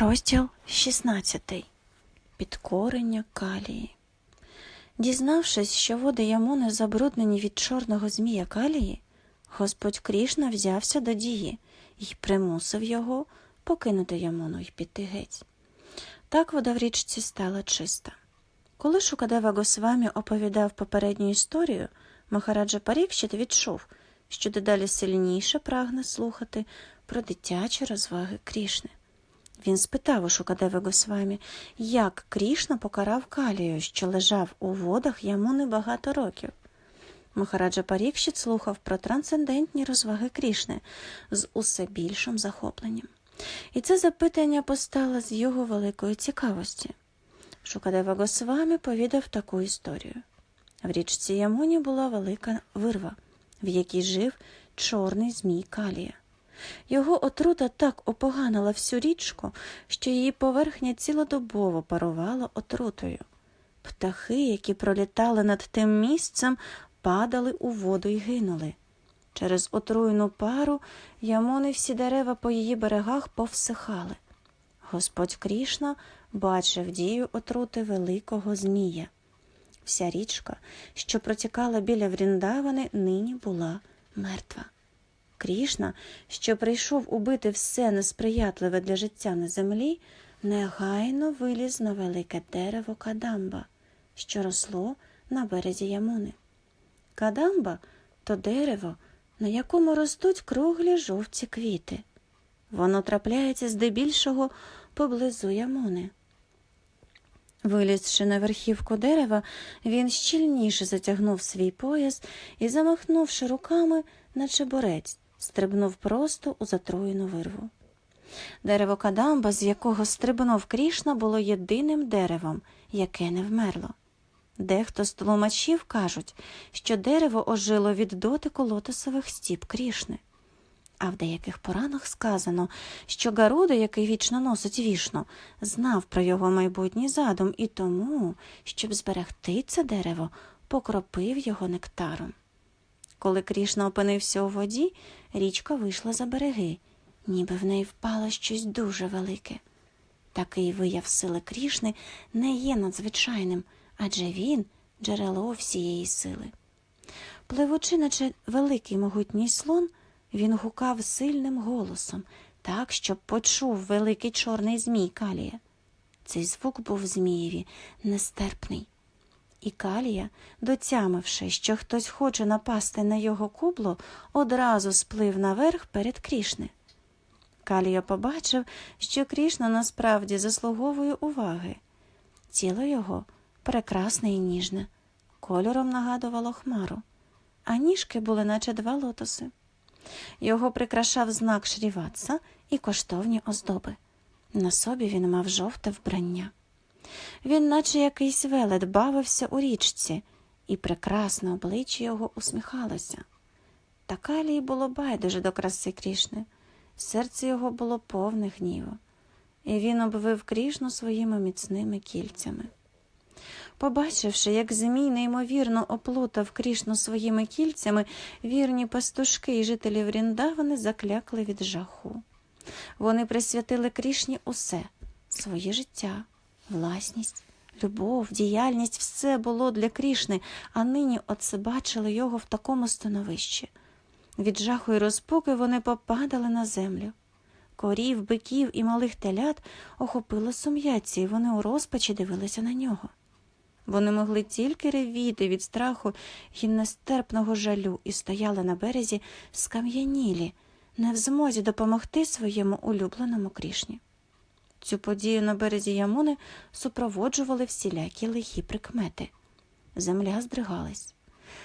Розділ 16. Підкорення калії. Дізнавшись, що води Ямони забруднені від чорного змія калії, Господь Крішна взявся до дії і примусив його покинути Ямону й піти геть. Так вода в річці стала чиста. Коли Шукадева Госвамі оповідав попередню історію, Махараджа Парікщит відчув, що дедалі сильніше прагне слухати про дитячі розваги Крішни. Він спитав у Шукадеви Госвамі, як Крішна покарав Калію, що лежав у водах Ямуни багато років. Махараджа Парікщит слухав про трансцендентні розваги Крішни з усе більшим захопленням. І це запитання постало з його великої цікавості. Шукадева Госвамі повідав таку історію. В річці Ямуні була велика вирва, в якій жив чорний змій Калія. Його отрута так опоганила всю річку, що її поверхня цілодобово парувала отрутою. Птахи, які пролітали над тим місцем, падали у воду й гинули. Через отруйну пару ямони всі дерева по її берегах повсихали. Господь Крішна бачив дію отрути великого змія. Вся річка, що протікала біля Вріндавани, нині була мертва. Крішна, що прийшов убити все несприятливе для життя на землі, негайно виліз на велике дерево Кадамба, що росло на березі Ямуни. Кадамба то дерево, на якому ростуть круглі жовті квіти. Воно трапляється здебільшого поблизу Ямуни. Вилізши на верхівку дерева, він щільніше затягнув свій пояс і, замахнувши руками, наче борець, стрибнув просто у затруєну вирву. Дерево Кадамба, з якого стрибнув Крішна, було єдиним деревом, яке не вмерло. Дехто з тлумачів кажуть, що дерево ожило від дотику лотосових стіп Крішни. А в деяких поранах сказано, що Гаруда, який вічно носить вішну, знав про його майбутній задум і тому, щоб зберегти це дерево, покропив його нектаром. Коли Крішна опинився у воді, річка вийшла за береги, ніби в неї впало щось дуже велике. Такий вияв сили Крішни не є надзвичайним, адже він джерело всієї сили. Пливучи, наче великий могутній слон, він гукав сильним голосом, так, щоб почув великий чорний змій Калія. Цей звук був Змієві нестерпний. І Калія, доцямивши, що хтось хоче напасти на його кубло, одразу сплив наверх перед Крішни. Калія побачив, що Крішна насправді заслуговує уваги. Тіло його прекрасне і ніжне, кольором нагадувало хмару, а ніжки були, наче два лотоси. Його прикрашав знак Шріватса і коштовні оздоби. На собі він мав жовте вбрання. Він, наче якийсь велет, бавився у річці, і прекрасне обличчя його усміхалося. Та Калії було байдуже до краси Крішни. Серце його було повне гніву, і він обвив Крішну своїми міцними кільцями. Побачивши, як Змій неймовірно оплутав Крішну своїми кільцями, вірні пастушки і жителі Вріндавани заклякли від жаху. Вони присвятили Крішні усе своє життя, власність, любов, діяльність все було для Крішни, а нині оце бачили його в такому становищі. Від жаху і розпуки вони попадали на землю. Корів, биків і малих телят охопило сум'яття, і вони у розпачі дивилися на нього. Вони могли тільки ревіти від страху і нестерпного жалю і стояли на березі скам'янілі, не в змозі допомогти своєму улюбленому крішні. Цю подію на березі Ямуни супроводжували всілякі лихі прикмети. Земля здригалась,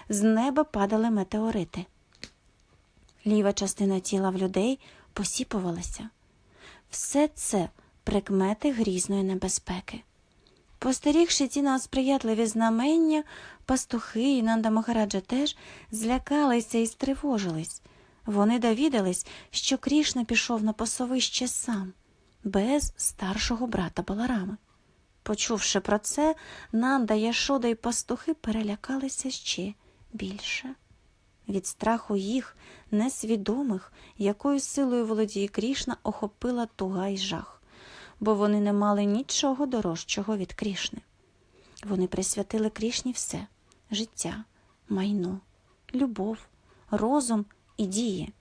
з неба падали метеорити. Ліва частина тіла в людей посіпувалася. Все це прикмети грізної небезпеки. Постерігши ці неосприятливі знамення, пастухи і Нанда Махараджа теж злякалися і стривожились. Вони довідались, що Крішна пішов на пасовище сам, без старшого брата Баларами. Почувши про це, Нанда, Яшода і пастухи перелякалися ще більше. Від страху їх, несвідомих, якою силою володіє Крішна, охопила туга й жах. бо вони не мали нічого дорожчого від Крішни. Вони присвятили Крішні все життя, майно, любов, розум і дії.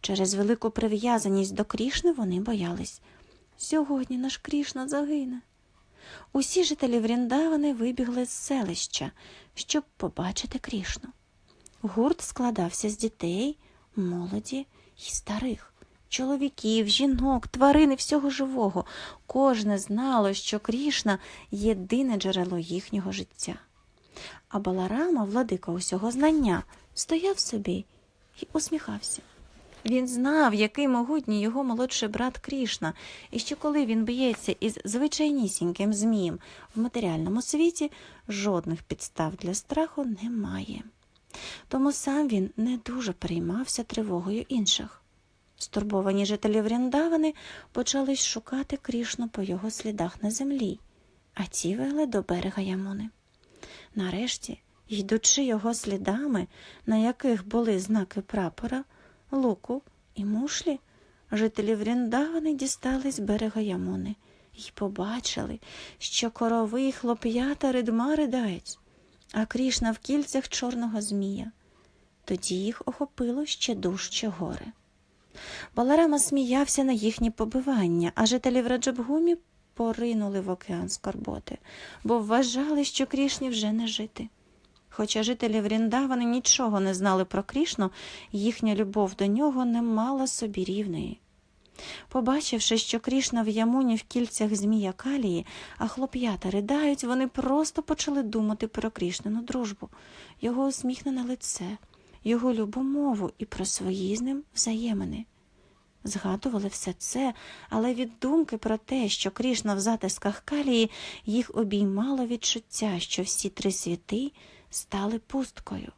Через велику прив'язаність до Крішни вони боялись. Сьогодні наш Крішна загине. Усі жителі Вріндавани вибігли з селища, щоб побачити Крішну. Гурт складався з дітей, молоді й старих, чоловіків, жінок, тварин і всього живого. Кожне знало, що Крішна єдине джерело їхнього життя. А Баларама, владика усього знання, стояв собі і усміхався. Він знав, який могутній його молодший брат Крішна, і що коли він б'ється із звичайнісіньким змієм в матеріальному світі, жодних підстав для страху немає. Тому сам він не дуже переймався тривогою інших. Стурбовані жителі Вріндавани почали шукати Крішну по його слідах на землі, а ті вели до берега Ямуни. Нарешті, йдучи його слідами, на яких були знаки прапора, луку і мушлі, жителі Вріндавани дістались з берега Ямуни і побачили, що корови й хлоп'ята ридма ридають, а Крішна в кільцях чорного змія. Тоді їх охопило ще дужче горе. Баларама сміявся на їхні побивання, а жителі Враджабгумі поринули в океан скорботи, бо вважали, що Крішні вже не жити. Хоча жителі Вріндавани нічого не знали про Крішну, їхня любов до нього не мала собі рівної. Побачивши, що Крішна в ямуні в кільцях змія калії, а хлоп'ята ридають, вони просто почали думати про Крішнину дружбу, його усміхнене лице, його любу мову і про свої з ним взаємини. Згадували все це, але від думки про те, що Крішна в затисках калії, їх обіймало відчуття, що всі три світи стали пусткою.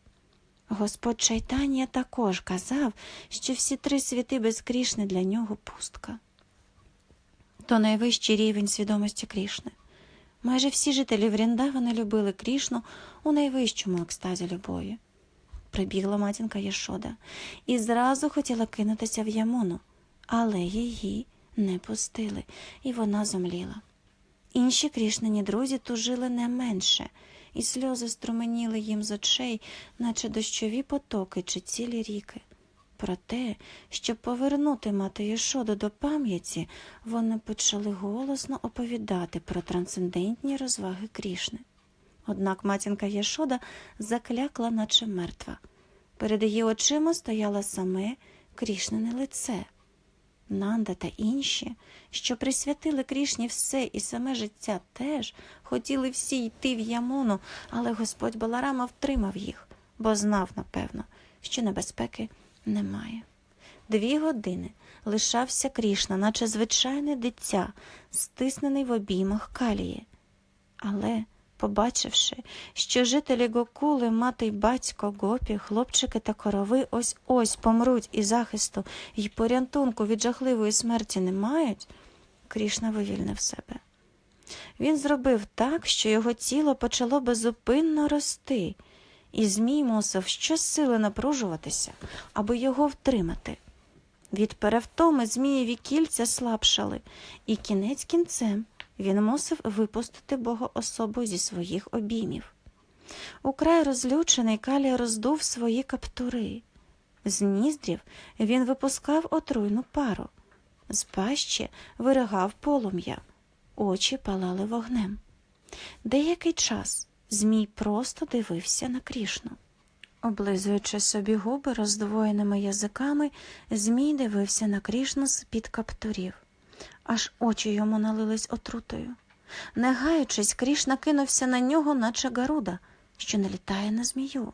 Господь Чайтанія також казав, що всі три світи без Крішни для нього пустка. То найвищий рівень свідомості Крішни. Майже всі жителі Вріндавани любили Крішну у найвищому екстазі любові. Прибігла матінка Єшода і зразу хотіла кинутися в ямуну, але її не пустили, і вона зомліла. Інші Крішнині друзі тужили не менше, і сльози струменіли їм з очей, наче дощові потоки чи цілі ріки. Проте, щоб повернути мати Єшоду до пам'яті, вони почали голосно оповідати про трансцендентні розваги Крішни. Однак матінка Єшода заклякла, наче мертва. Перед її очима стояло саме Крішнине лице. Нанда та інші, що присвятили Крішні все і саме життя теж, хотіли всі йти в ямуну, але господь Баларама втримав їх, бо знав, напевно, що небезпеки немає. Дві години лишався Крішна, наче звичайне дитя, стиснений в обіймах калії. Але, побачивши, що жителі Гокули, мати й батько, гопі, хлопчики та корови ось ось помруть і захисту, й порятунку від жахливої смерті не мають, Крішна вивільнив себе. Він зробив так, що його тіло почало безупинно рости, і Змій мусив щосили напружуватися, аби його втримати. Від перевтоми змієві кільця слабшали, і кінець кінцем він мусив випустити богоособу зі своїх обіймів. Украй розлючений Калія роздув свої каптури. З ніздрів він випускав отруйну пару, з пащі виригав полум'я, очі палали вогнем. Деякий час Змій просто дивився на Крішну. Облизуючи собі губи роздвоєними язиками, Змій дивився на Крішну з-під каптурів. Аж очі йому налились отрутою. Не гаючись, Крішна кинувся на нього, наче гаруда, що налітає на змію.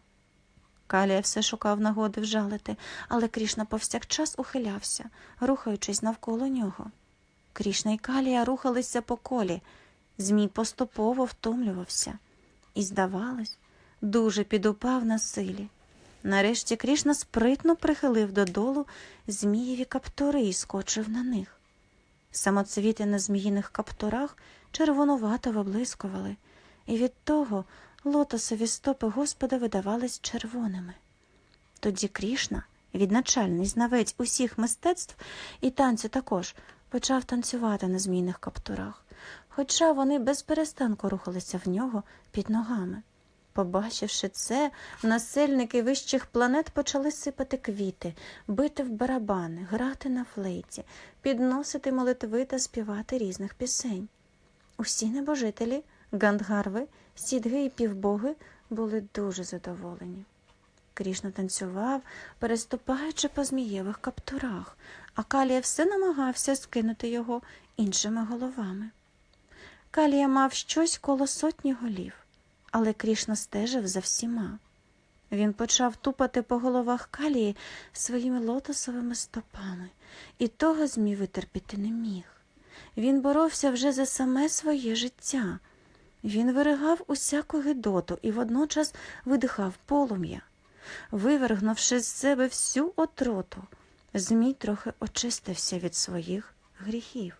Калія все шукав нагоди вжалити, але Крішна повсякчас ухилявся, рухаючись навколо нього. Крішна і Калія рухалися по колі, змій поступово втомлювався і, здавалось, дуже підупав на силі. Нарешті Крішна спритно прихилив додолу змієві каптури і скочив на них. Самоцвіти на зміїних каптурах червонувато виблискували, і від того лотосові стопи Господа видавались червоними. Тоді Крішна, відначальний знавець усіх мистецтв і танцю також, почав танцювати на змійних каптурах, хоча вони без перестанку рухалися в нього під ногами. Побачивши це, насильники вищих планет почали сипати квіти, бити в барабани, грати на флейті, підносити молитви та співати різних пісень. Усі небожителі, гандгарви, сідги і півбоги були дуже задоволені. Крішна танцював, переступаючи по змієвих каптурах, а Калія все намагався скинути його іншими головами. Калія мав щось коло сотні голів, але Крішна стежив за всіма. Він почав тупати по головах Калії своїми лотосовими стопами, і того змій витерпіти не міг. Він боровся вже за саме своє життя. Він виригав усяку гидоту і водночас видихав полум'я. Вивергнувши з себе всю отроту, Змій трохи очистився від своїх гріхів.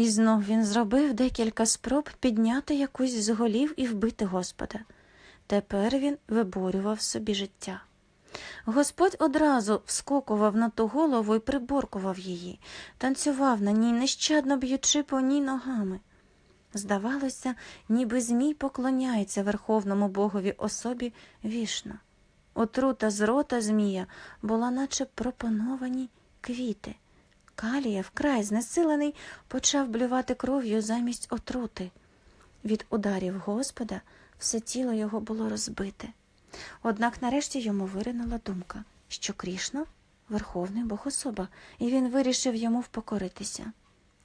І знов він зробив декілька спроб підняти якусь з голів і вбити Господа. Тепер він виборював собі життя. Господь одразу вскокував на ту голову і приборкував її, танцював на ній, нещадно б'ючи по ній ногами. Здавалося, ніби Змій поклоняється верховному богові особі вішна. Отрута з рота Змія була, наче пропоновані квіти. Калія, вкрай знесилений, почав блювати кров'ю замість отрути. Від ударів Господа все тіло його було розбите. Однак нарешті йому виринула думка, що Крішна верховний богособа, і він вирішив йому впокоритися.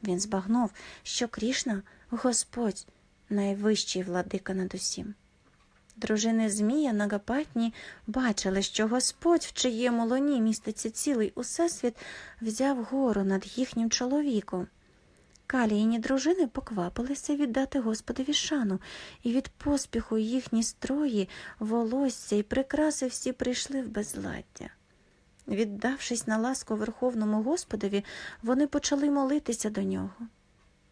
Він збагнув, що Крішна Господь, найвищий владика над усім. Дружини Змія Нагапатні бачили, що Господь, в чиєму лоні міститься цілий усесвіт, взяв гору над їхнім чоловіком. Каліїні дружини поквапилися віддати Господові шану, і від поспіху їхні строї, волосся і прикраси всі прийшли в безладдя. Віддавшись на ласку Верховному Господові, вони почали молитися до нього.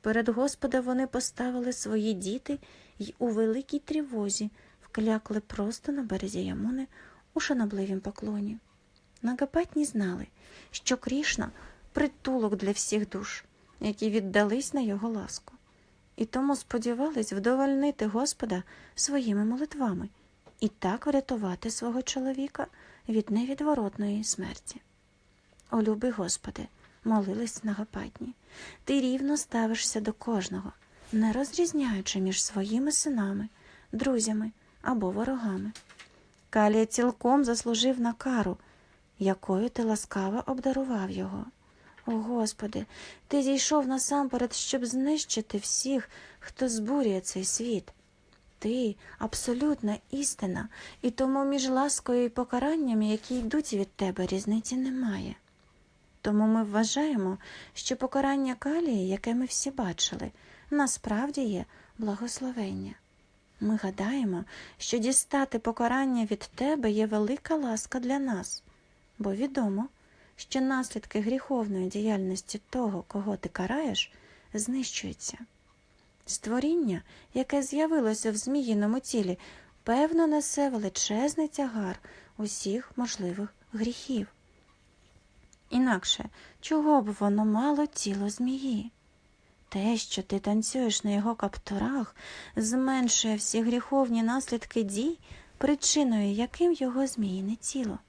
Перед Господа вони поставили свої діти й у великій тривозі вклякли просто на березі Ямуни у шанобливім поклоні. Нагапатні знали, що Крішна притулок для всіх душ, які віддались на його ласку, і тому сподівались вдовольнити Господа своїми молитвами і так врятувати свого чоловіка від невідворотної смерті. О, люби Господи, молились Нагапатні, ти рівно ставишся до кожного, не розрізняючи між своїми синами, друзями або ворогами. Калія цілком заслужив на кару, якою ти ласкаво обдарував його. О Господи, ти зійшов насамперед, щоб знищити всіх, хто збурює цей світ. Ти абсолютна істина, і тому між ласкою і покаранням, які йдуть від тебе, різниці немає. Тому ми вважаємо, що покарання калії, яке ми всі бачили, насправді є благословення. Ми гадаємо, що дістати покарання від тебе є велика ласка для нас, бо відомо, що наслідки гріховної діяльності того, кого ти караєш, знищуються. Створіння, яке з'явилося в зміїному тілі, певно несе величезний тягар усіх можливих гріхів. Інакше чого б воно мало тіло змії? Те, що ти танцюєш на його каптурах, зменшує всі гріховні наслідки дій, причиною яким його зміїне тіло.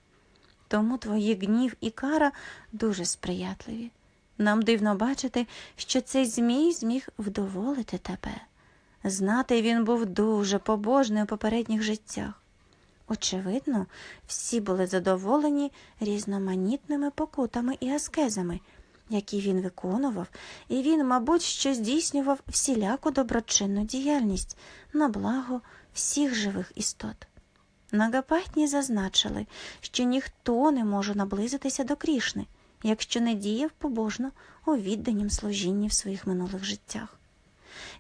Тому твої гнів і кара дуже сприятливі. Нам дивно бачити, що цей змій зміг вдоволити тебе. Знати він був дуже побожний у попередніх життях. Очевидно, всі були задоволені різноманітними покутами і аскезами, які він виконував, і він, мабуть, що здійснював всіляку доброчинну діяльність на благо всіх живих істот. Нагапатні зазначили, що ніхто не може наблизитися до Крішни, якщо не діяв побожно у відданім служінні в своїх минулих життях.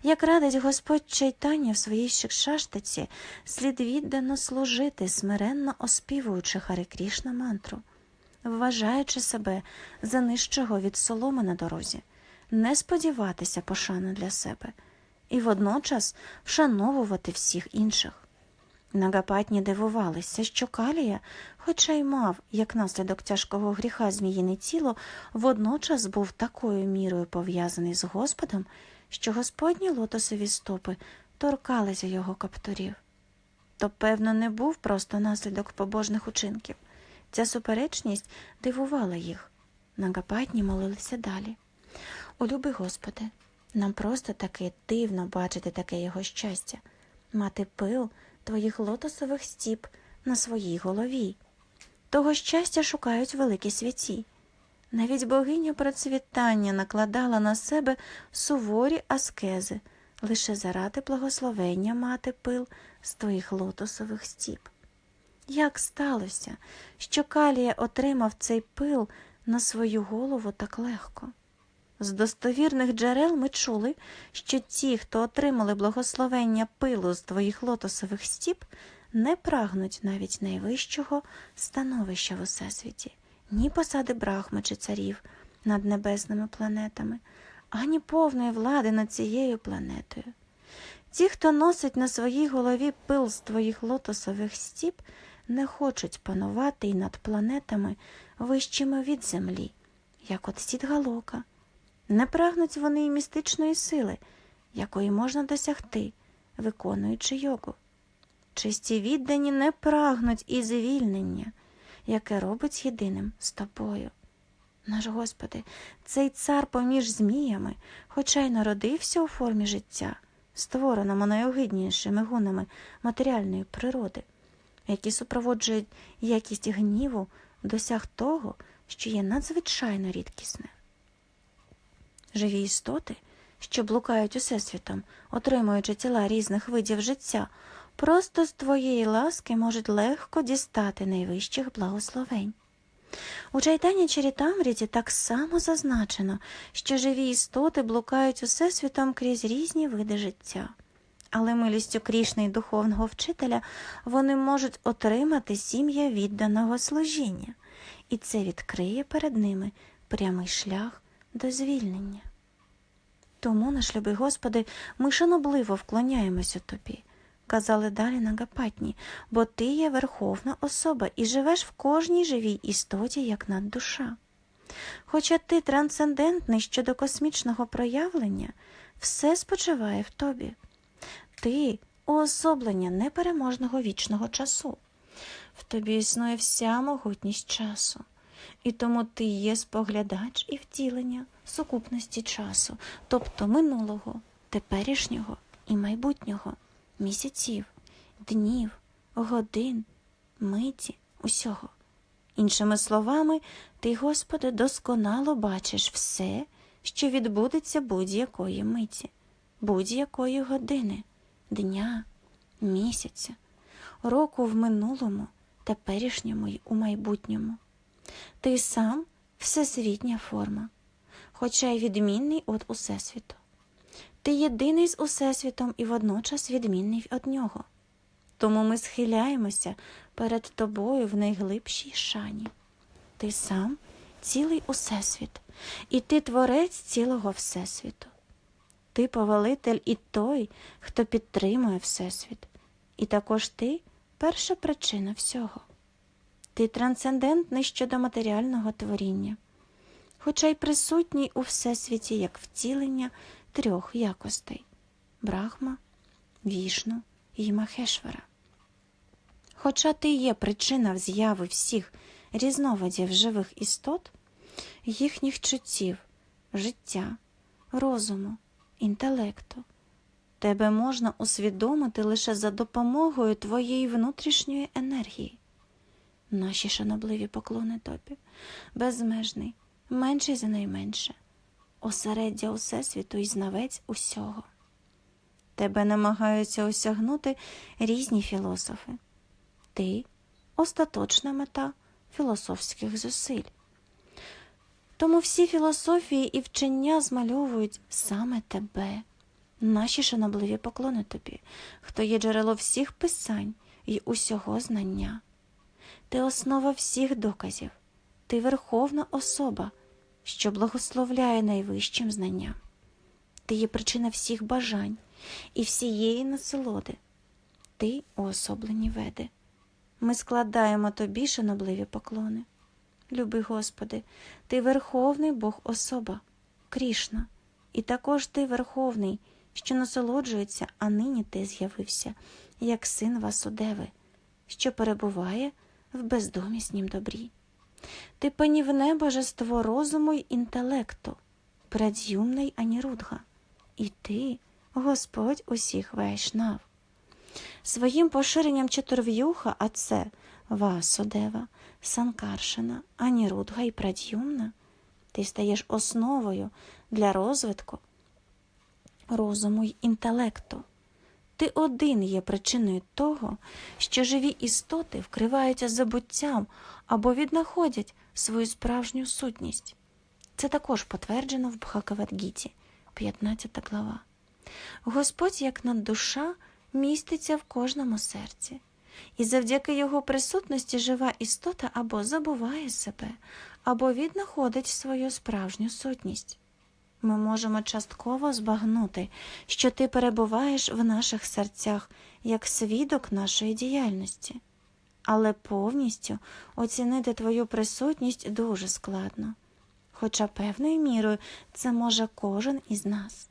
Як радить Господь Чайтання в своїй шикшаштаці, слід віддано служити, смиренно оспівуючи Хари Крішна мантру, вважаючи себе за нижчого від соломи на дорозі, не сподіватися пошани для себе і водночас вшановувати всіх інших. Нагапатні дивувалися, що Калія, хоча й мав, як наслідок тяжкого гріха зміїне тіло, водночас був такою мірою пов'язаний з Господом, що господні лотосові стопи торкалися його каптурів. То, певно, не був просто наслідок побожних учинків. Ця суперечність дивувала їх. Нагапатні молилися далі. О, любий Господи, нам просто таки дивно бачити таке його щастя, мати пил твоїх лотосових стіп на своїй голові. Того щастя шукають великі святі. Навіть богиня процвітання накладала на себе суворі аскези лише заради благословення мати пил з твоїх лотосових стіп. Як сталося, що Калія отримав цей пил на свою голову так легко? З достовірних джерел ми чули, що ті, хто отримали благословення пилу з твоїх лотосових стіп, не прагнуть навіть найвищого становища в усесвіті, ні посади брахми чи царів над небесними планетами, ані повної влади над цією планетою. Ті, хто носить на своїй голові пил з твоїх лотосових стіп, не хочуть панувати й над планетами вищими від землі, як от Сідгалока. Не прагнуть вони й містичної сили, якої можна досягти, виконуючи йогу. Чисті віддані не прагнуть і звільнення, яке робить єдиним з тобою. Наш Господи, цей цар поміж зміями, хоча й народився у формі життя, створеному найогиднішими гунами матеріальної природи, які супроводжують якість гніву, досяг того, що є надзвичайно рідкісне. Живі істоти, що блукають усесвітом, отримуючи тіла різних видів життя, просто з твоєї ласки можуть легко дістати найвищих благословень. У Чайтані Чарітамріті так само зазначено, що живі істоти блукають усесвітом крізь різні види життя. Але милістю Крішни і духовного вчителя вони можуть отримати сім'я відданого служіння, і це відкриє перед ними прямий шлях до звільнення. Тому, наш любий Господи, ми шанобливо вклоняємося Тобі, казали далі Нагапатні, бо Ти є верховна особа і живеш в кожній живій істоті, як наддуша. Хоча ти трансцендентний щодо космічного проявлення, все спочиває в тобі. Ти уособлення непереможного вічного часу. В тобі існує вся могутність часу, і тому ти є споглядач і втілення сукупності часу, тобто минулого, теперішнього і майбутнього, місяців, днів, годин, миті, усього. Іншими словами, ти, Господи, досконало бачиш все, що відбудеться будь-якої миті, будь-якої години, дня, місяця, року в минулому, теперішньому й у майбутньому. Ти сам всесвітня форма, хоча й відмінний від Усесвіту. Ти єдиний з Усесвітом і водночас відмінний від нього. Тому ми схиляємося перед тобою в найглибшій шані. Ти сам цілий Усесвіт, і ти творець цілого Всесвіту. Ти повелитель і той, хто підтримує Всесвіт, і також ти перша причина всього. Ти трансцендентний щодо матеріального творіння, хоча й присутній у Всесвіті як втілення трьох якостей Брахма, Вішну і Махешвара. Хоча ти є причина з'яви всіх різновидів живих істот, їхніх чуттів, життя, розуму, інтелекту, тебе можна усвідомити лише за допомогою твоєї внутрішньої енергії. Наші шанобливі поклони тобі, безмежний, менший за найменше, осереддя Усесвіту і знавець усього. Тебе намагаються осягнути різні філософи. Ти остаточна мета філософських зусиль. Тому всі філософії і вчення змальовують саме тебе, наші шанобливі поклони тобі, хто є джерело всіх писань і усього знання. Ти основа всіх доказів, ти верховна особа, що благословляє найвищим знанням. Ти є причина всіх бажань і всієї насолоди. ти уособлені веди. Ми складаємо тобі шанобливі поклони. Люби Господи, ти верховний Бог особа, Крішна, і також ти верховний, що насолоджується, а нині ти з'явився, як син Васудеви, що перебуває в бездоміснім добрі. Ти панівне божество розуму й інтелекту, предзюмний Анірудга, і ти, Господь усіх вайшнав. Своїм поширенням чотирв'юха, а це Васудева, Санкаршина, Анірудга і Прад'юмна, ти стаєш основою для розвитку розуму й інтелекту. Ти один є причиною того, що живі істоти вкриваються забуттям або віднаходять свою справжню сутність. Це також потверджено в Бхакавадгіті, 15 глава. Господь, як наддуша, міститься в кожному серці, і завдяки його присутності жива істота або забуває себе, або віднаходить свою справжню сутність. Ми можемо частково збагнути, що ти перебуваєш в наших серцях як свідок нашої діяльності, але повністю оцінити твою присутність дуже складно, хоча певною мірою це може кожен із нас.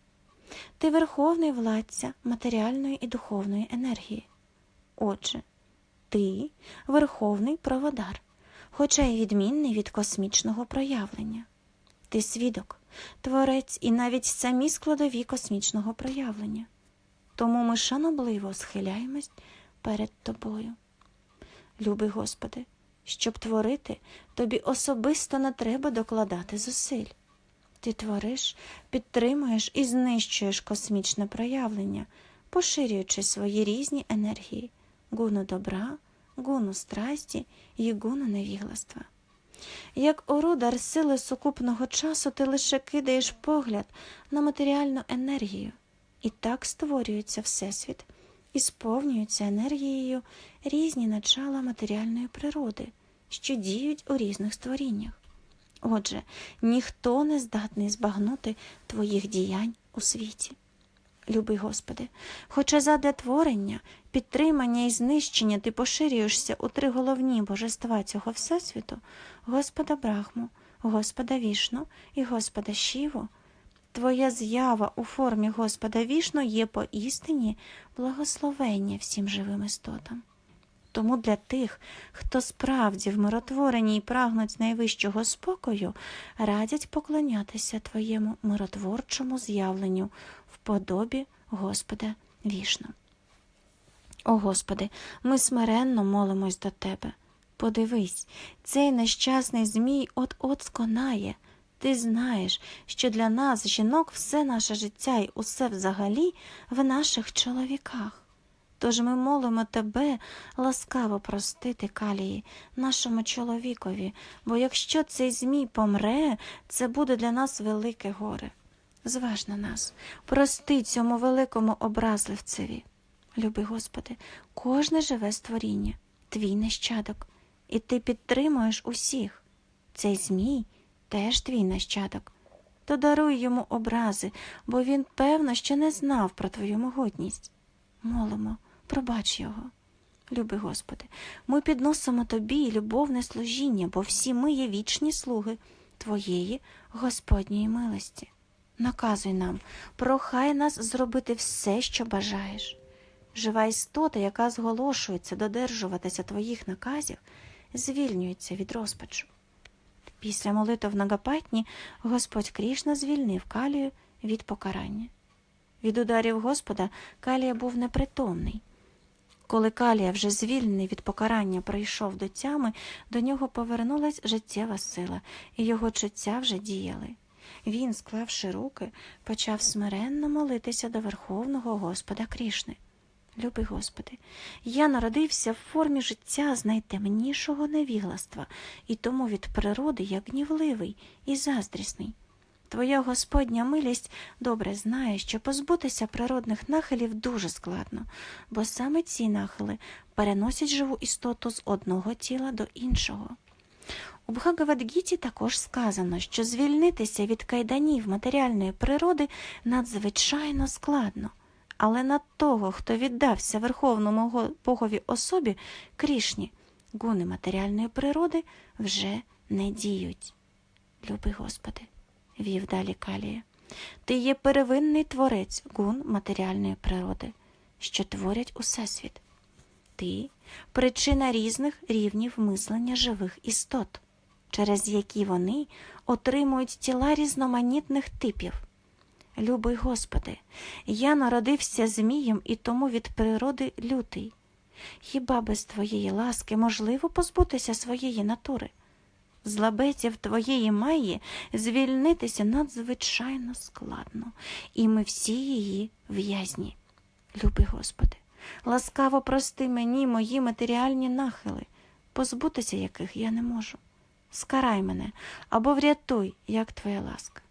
Ти верховний владця матеріальної і духовної енергії. Отже, ти верховний проводар, хоча й відмінний від космічного проявлення. Ти свідок, творець і навіть самі складові космічного проявлення. Тому ми шанобливо схиляємось перед тобою. Люби Господи, щоб творити, тобі особисто не треба докладати зусиль. Ти твориш, підтримуєш і знищуєш космічне проявлення, поширюючи свої різні енергії гуну добра, гуну страсті і гуну невігластва. Як орудar сили сукупного часу ти лише кидаєш погляд на матеріальну енергію, і так створюється Всесвіт і сповнюються енергією різні начала матеріальної природи, що діють у різних створіннях. Отже, ніхто не здатний збагнути твоїх діянь у світі. Люби Господи, хоча задля творення, підтримання і знищення ти поширюєшся у три головні божества цього Всесвіту Господа Брахму, Господа Вішну і Господа Шіву, Твоя з'ява у формі Господа Вішну є поістині благословення всім живим істотам. Тому для тих, хто справді в миротворенні і прагнуть найвищого спокою, радять поклонятися твоєму миротворчому з'явленню подобі Господа вішну. О Господи, ми смиренно молимось до Тебе. Подивись, цей нещасний Змій от-от сконає. Ти знаєш, що для нас, жінок, все наше життя і усе взагалі в наших чоловіках. Тож ми молимо тебе ласкаво простити калії, нашому чоловікові, бо якщо цей Змій помре, це буде для нас велике горе. Зваж на нас, прости цьому великому образливцеві. Люби Господи, кожне живе створіння, твій нащадок, і ти підтримуєш усіх. Цей Змій теж твій нащадок. То даруй йому образи, бо він, певно, ще не знав про твою могутність. Молимо, пробач його. Люби Господи, ми підносимо тобі любовне служіння, бо всі ми є вічні слуги Твоєї Господньої милості. Наказуй нам, прохай нас зробити все, що бажаєш. Жива істота, яка зголошується додержуватися твоїх наказів, звільнюється від розпачу. Після молитв на Гапатні Господь Крішна звільнив Калію від покарання. Від ударів Господа Калія був непритомний. Коли Калія, вже звільнений від покарання, прийшов до тями, до нього повернулась життєва сила, і його чуття вже діяли. Він, склавши руки, почав смиренно молитися до Верховного Господа Крішни. Люби Господи, я народився в формі життя з найтемнішого невігластва, і тому від природи я гнівливий і заздрісний. Твоя Господня милість добре знає, що позбутися природних нахилів дуже складно, бо саме ці нахили переносять живу істоту з одного тіла до іншого. У Бхагавадгіті також сказано, що звільнитися від кайданів матеріальної природи надзвичайно складно, але на того, хто віддався верховному богові особі, Крішні, гуни матеріальної природи вже не діють. Люби Господи, вів далі Калія. Ти є первинний творець гун матеріальної природи, що творять усесвіт. Ти причина різних рівнів мислення живих істот, через які вони отримують тіла різноманітних типів. Любий Господи, я народився змієм і тому від природи лютий. Хіба без Твоєї ласки можливо позбутися своєї натури? З лабетів Твоєї Майї звільнитися надзвичайно складно, і ми всі її в'язні. Люби Господи, ласкаво прости мені мої матеріальні нахили, позбутися яких я не можу. Скарай мене або врятуй, як Твоя ласка.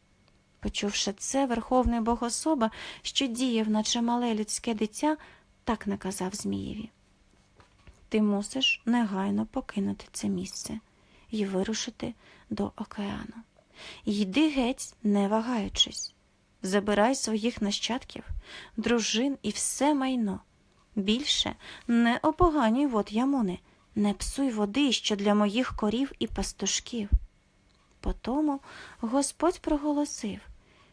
Почувши це, Верховний Богособа, що діяв, наче мале людське дитя, так наказав Змієві. Ти мусиш негайно покинути це місце і вирушити до океану. Йди геть, не вагаючись, забирай своїх нащадків, дружин і все майно. Більше не опоганюй вод Ямуни, не псуй води, що для моїх корів і пастушків. Потому Господь проголосив,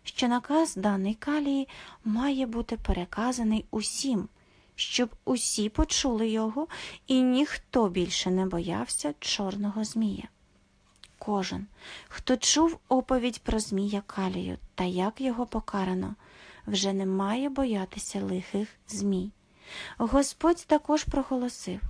що наказ даний Калії має бути переказаний усім, щоб усі почули його, і ніхто більше не боявся чорного змія. Кожен, хто чув оповідь про змія Калію та як його покарано, вже не має боятися лихих змій. Господь також проголосив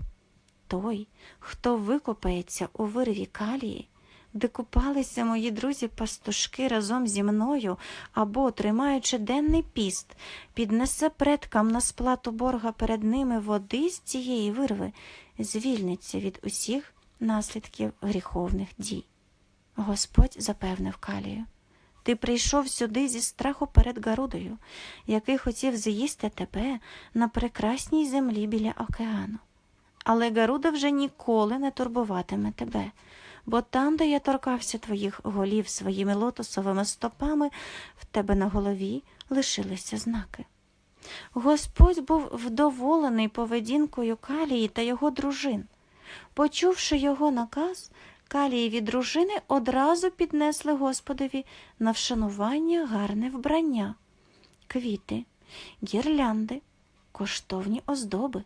той, хто викопається у вирві калії, де купалися мої друзі-пастушки разом зі мною або, тримаючи денний піст, піднесе предкам на сплату борга перед ними води з цієї вирви, звільниться від усіх наслідків гріховних дій. Господь запевнив Калію. Ти прийшов сюди зі страху перед Гарудою, який хотів з'їсти тебе на прекрасній землі біля океану. Але Гаруда вже ніколи не турбуватиме тебе, бо там, де я торкався твоїх голів своїми лотосовими стопами, в тебе на голові лишилися знаки. Господь був вдоволений поведінкою Калії та його дружин. Почувши його наказ, Калієві дружини одразу піднесли Господові на вшанування гарне вбрання, квіти, гірлянди, коштовні оздоби,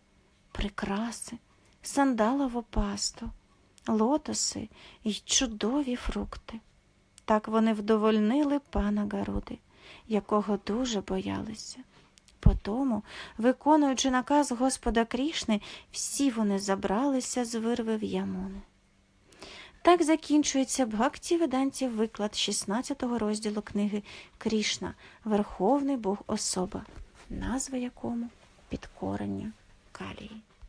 прикраси, сандалову пасту, лотоси й чудові фрукти. Так вони вдовольнили пана Гаруди, якого дуже боялися. Потому, виконуючи наказ Господа Крішни, всі вони забралися з вирви в Ямуни. Так закінчується Бхакті Ведантів виклад 16 розділу книги Крішна, Верховний Бог Особа, назва якому підкорення Калії.